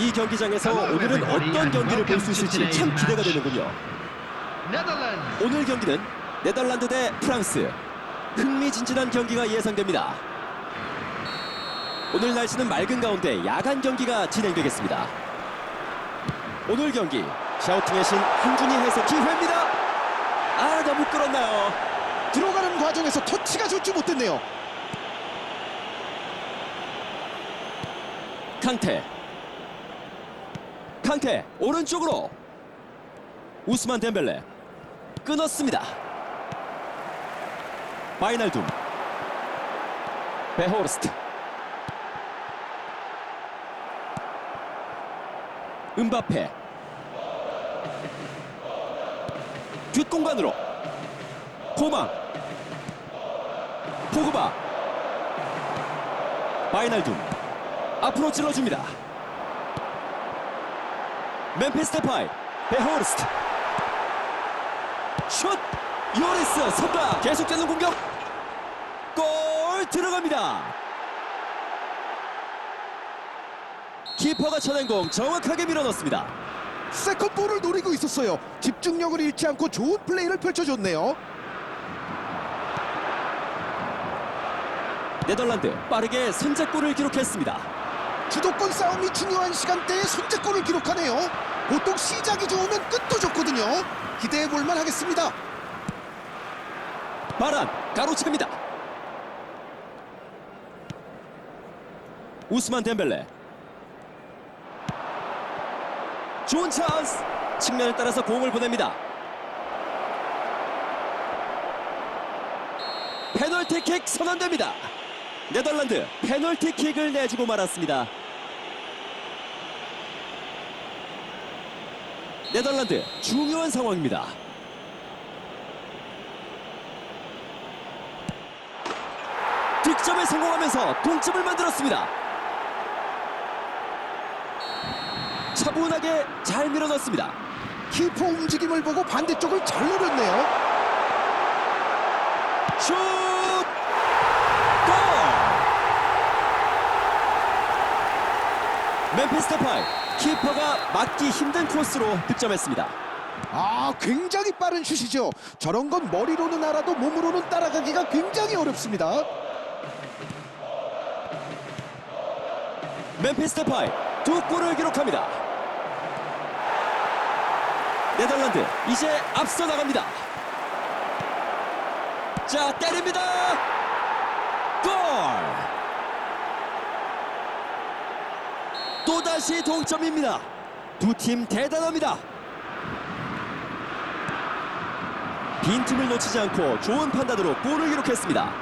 이 경기장에서 오늘은 어떤 경기를 볼 수 있을지 참 기대가 되는군요. 오늘 경기는 네덜란드 대 프랑스. 흥미진진한 경기가 예상됩니다. 오늘 날씨는 맑은 가운데 야간 경기가 진행되겠습니다. 오늘 경기 샤우팅의 신 한준희 해석 기회입니다. 아 너무 끌었나요? 들어가는 과정에서 터치가 좋지 못했네요. 캉테 캉테 오른쪽으로 우스만 덴벨레 끊었습니다. 바이날둠. 베호르스트. 음바페. 뒷공간으로 코망. 포그바. 바이날둠. 앞으로 찔러줍니다. 멤피스 데파이 베호르스트 슛 요리스 선다 계속되는 공격 골 들어갑니다. 키퍼가 쳐낸 공 정확하게 밀어넣습니다. 세컨볼을 노리고 있었어요. 집중력을 잃지 않고 좋은 플레이를 펼쳐줬네요. 네덜란드 빠르게 선제골을 기록했습니다. 주도권 싸움이 중요한 시간대에 선제골을 기록하네요. 보통 시작이 좋으면 끝도 좋거든요. 기대해 볼만 하겠습니다. 바란 가로챕니다. 우스만 덴벨레 좋은 찬스 측면을 따라서 공을 보냅니다. 페널티킥 선언됩니다. 네덜란드 페널티킥을 내주고 말았습니다. 네덜란드 중요한 상황입니다. 득점에 성공하면서 동점을 만들었습니다. 차분하게 잘 밀어넣습니다. 키퍼 움직임을 보고 반대쪽을 잘 노렸네요. 슛! 골! 멤피스 데파이 키퍼가 막기 힘든 코스로 득점했습니다. 아, 굉장히 빠른 슛이죠. 저런 건 머리로는 알아도 몸으로는 따라가기가 굉장히 어렵습니다. 멤피스 데파이 두 골을 기록합니다. 네덜란드 이제 앞서 나갑니다. 자 때립니다. 골! 또다시 동점입니다. 두 팀 대단합니다. 빈틈을 놓치지 않고 좋은 판단으로 골을 기록했습니다.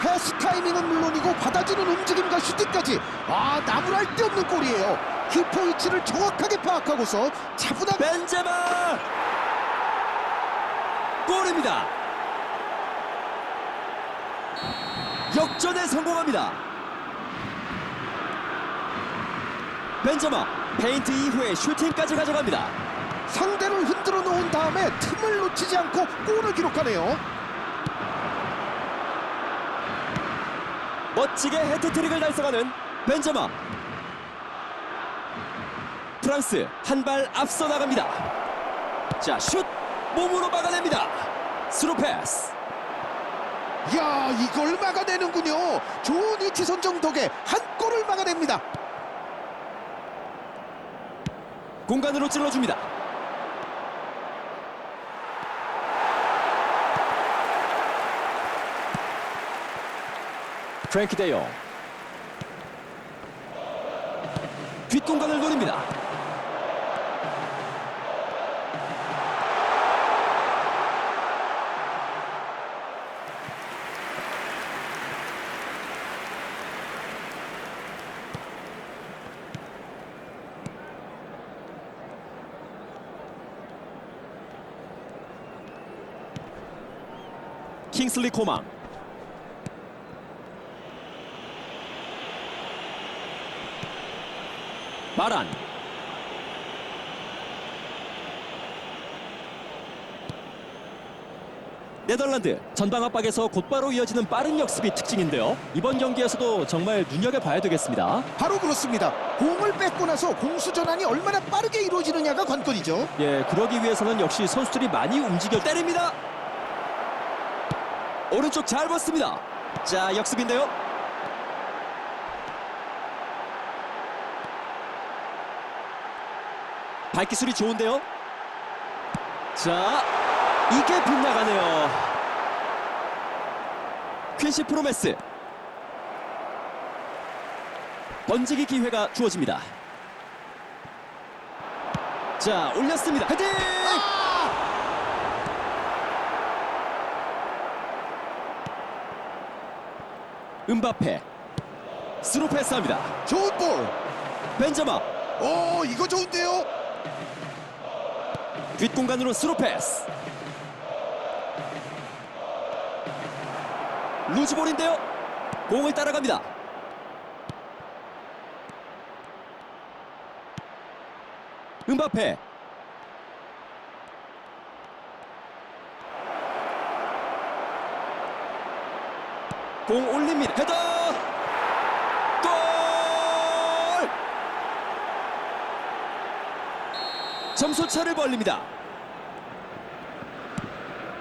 패스 타이밍은 물론이고 받아주는 움직임과 슈팅까지 아 나무랄 데 없는 골이에요. 키퍼 위치를 정확하게 파악하고서 차분하게 벤제마 골입니다. 역전에 성공합니다. 벤제마 페인트 이후에 슈팅까지 가져갑니다. 상대를 흔들어 놓은 다음에 틈을 놓치지 않고 골을 기록하네요. 멋지게 헤트트릭을 달성하는 벤제마 프랑스 한 발 앞서 나갑니다. 자 슛 몸으로 막아냅니다. 스루 패스 야 이걸 막아내는군요. 좋은 위치 선정 덕에 한 골을 막아냅니다. 공간으로 찔러줍니다. 프랭키 데용 뒷공간을 노립니다. 킹슬리 코망 마란 네덜란드 전방 압박에서 곧바로 이어지는 빠른 역습이 특징인데요. 이번 경기에서도 정말 눈여겨봐야 되겠습니다. 바로 그렇습니다. 공을 뺏고 나서 공수 전환이 얼마나 빠르게 이루어지느냐가 관건이죠. 예, 그러기 위해서는 역시 선수들이 많이 움직여 때립니다. 오른쪽 잘 봤습니다. 자, 역습인데요. 발기술이 좋은데요. 자, 이게 빗나가네요. 퀸시 프로메스. 번지기 기회가 주어집니다. 자, 올렸습니다. 헤딩! 음바페 스루 패스합니다. 좋은 볼. 벤자마 오, 이거 좋은데요. 뒷공간으로 스루 패스. 루즈볼인데요. 공을 따라갑니다. 음바페 공 올립니다. 헤더! 골! 점수 차를 벌립니다.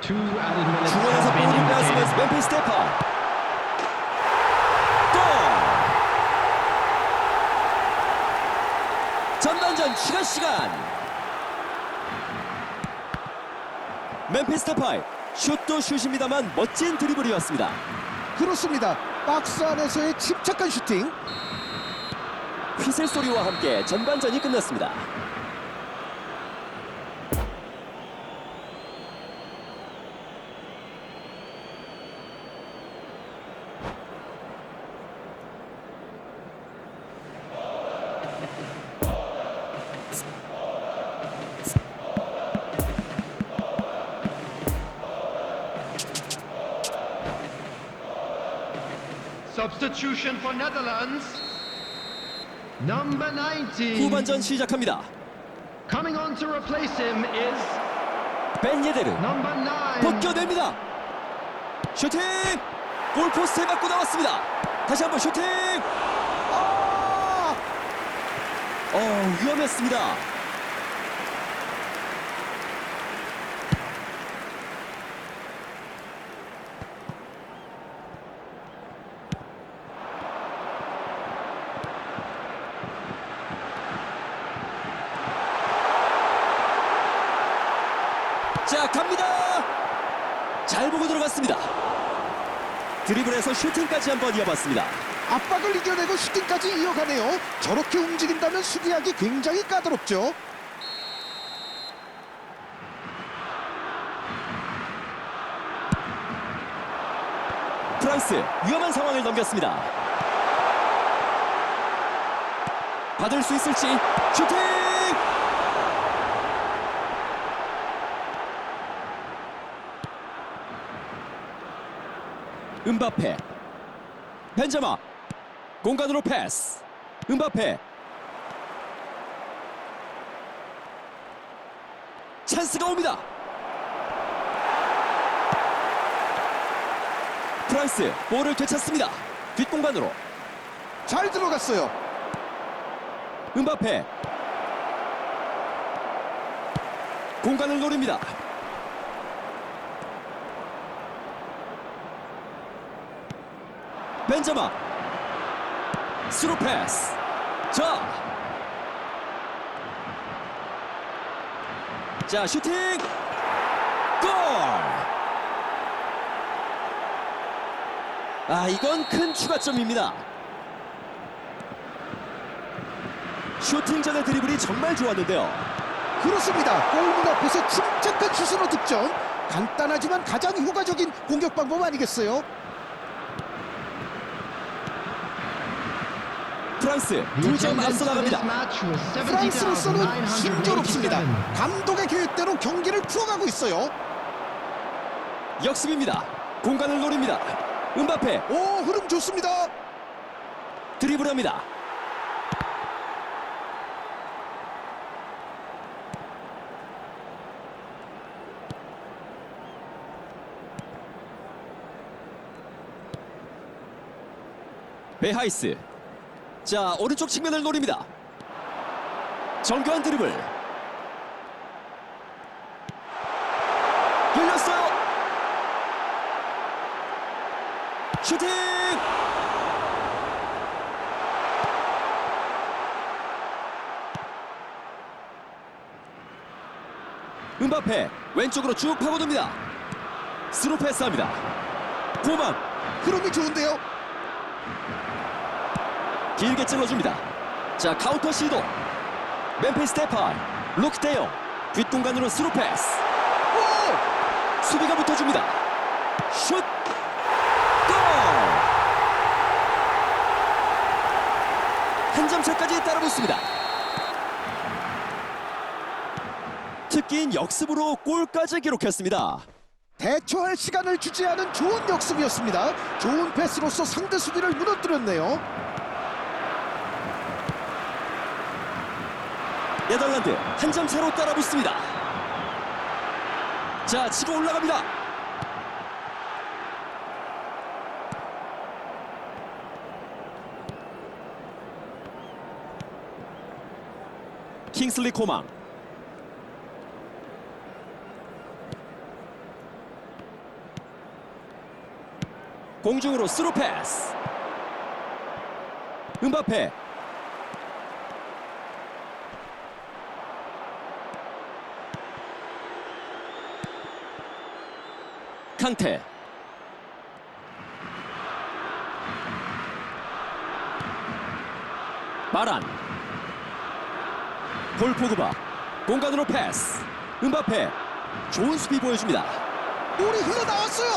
볼을 빼앗으면서 indicated. 멤피스 데파 골 전반전 추가 시간 멤피스 데파이 슛도 슛입니다만 멋진 드리블이었습니다 그렇습니다. 박스 안에서의 침착한 슈팅. 휘슬 소리와 함께 전반전이 끝났습니다 Substitution for Netherlands. Number 19. 후반전 시작합니다 Coming on to replace him is 벤 예데르 number 9. 벗겨냅니다. 슈팅! 골포스트에 맞고 나왔습니다. 다시 한번 슈팅! 아! 어, 위험했습니다. 갑니다. 잘 보고 들어갔습니다. 드리블에서 슈팅까지 한번 이어봤습니다. 압박을 이겨내고 슈팅까지 이어가네요. 저렇게 움직인다면 수비하기 굉장히 까다롭죠. 프랑스 위험한 상황을 넘겼습니다. 받을 수 있을지 슈팅! 음바페 벤자마 공간으로 패스 음바페 찬스가 옵니다. 프랑스 볼을 되찾습니다. 뒷공간으로 잘 들어갔어요. 음바페 공간을 노립니다. 벤자마 스루 패스 자, 자 슈팅 골! 아 이건 큰 추가점입니다. 슈팅 전의 드리블이 정말 좋았는데요. 그렇습니다. 골문 앞에서 침착한 슛으로 득점. 간단하지만 가장 효과적인 공격 방법 아니겠어요? 프랑스 두 점 앞서 나갑니다. 프랑스로서는 힘겨롭습니다. 감독의 계획대로 경기를 풀어가고 있어요. 역습입니다. 공간을 노립니다. 은바페. 오 흐름 좋습니다. 드리블합니다. 베하이스 자, 오른쪽 측면을 노립니다. 정교한 드리블. 열렸어요. 슈팅! 은바페 왼쪽으로 쭉 파고듭니다. 스루 패스합니다. 고만 흐름이 좋은데요. 길게 찔러줍니다. 자 카운터 시도. 멤피스 데파이, 룩데요 뒷공간으로 스루 패스. 오! 수비가 붙어줍니다. 슛! 골! 한 점 차까지 따라붙습니다. 특기인 역습으로 골까지 기록했습니다. 대처할 시간을 주지 않은 좋은 역습이었습니다. 좋은 패스로서 상대 수비를 무너뜨렸네요. 네덜란드 한 점 차로 따라붙습니다. 자, 치고 올라갑니다. 킹슬리 코망. 공중으로 스루 패스. 은바페 캉테. 마란. 폴 포그바. 공간으로 패스. 은바페. 좋은 수비 보여줍니다. 볼이 흘러나왔어요.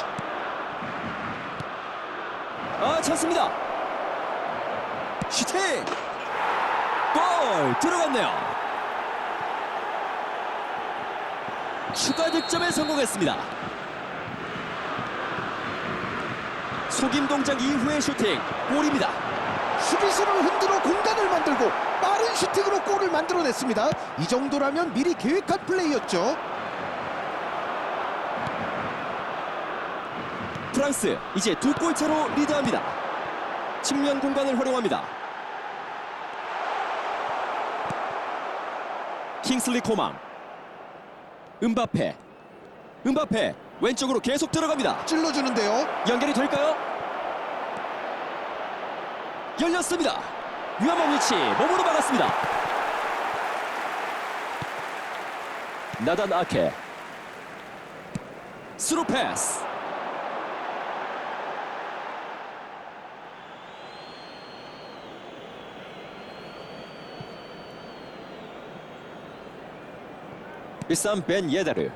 아 찬스입니다. 슈팅 골! 들어갔네요. 추가 득점에 성공했습니다 속임 동작 이후의 슈팅 골입니다 수비수를 흔들어 공간을 만들고 빠른 슈팅으로 골을 만들어냈습니다. 이 정도라면 미리 계획한 플레이였죠. 프랑스 이제 두 골차로 리드합니다. 측면 공간을 활용합니다. 킹슬리 코망 은바페 은바페 왼쪽으로 계속 들어갑니다. 찔러주는데요. 연결이 될까요? 열렸습니다. 위험한 위치 몸으로 막았습니다. 나단 아케 스루 패스 비쌈 벤 예다르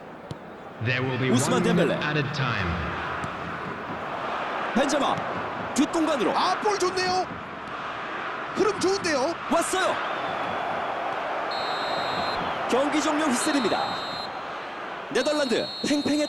There will be Ousmane one minute Dembele. added time. 벤자마 뒷공간으로 아, 볼 좋네요. 흐름 좋은데요. 왔어요. 경기 종료 휘슬입니다. 네덜란드 팽팽했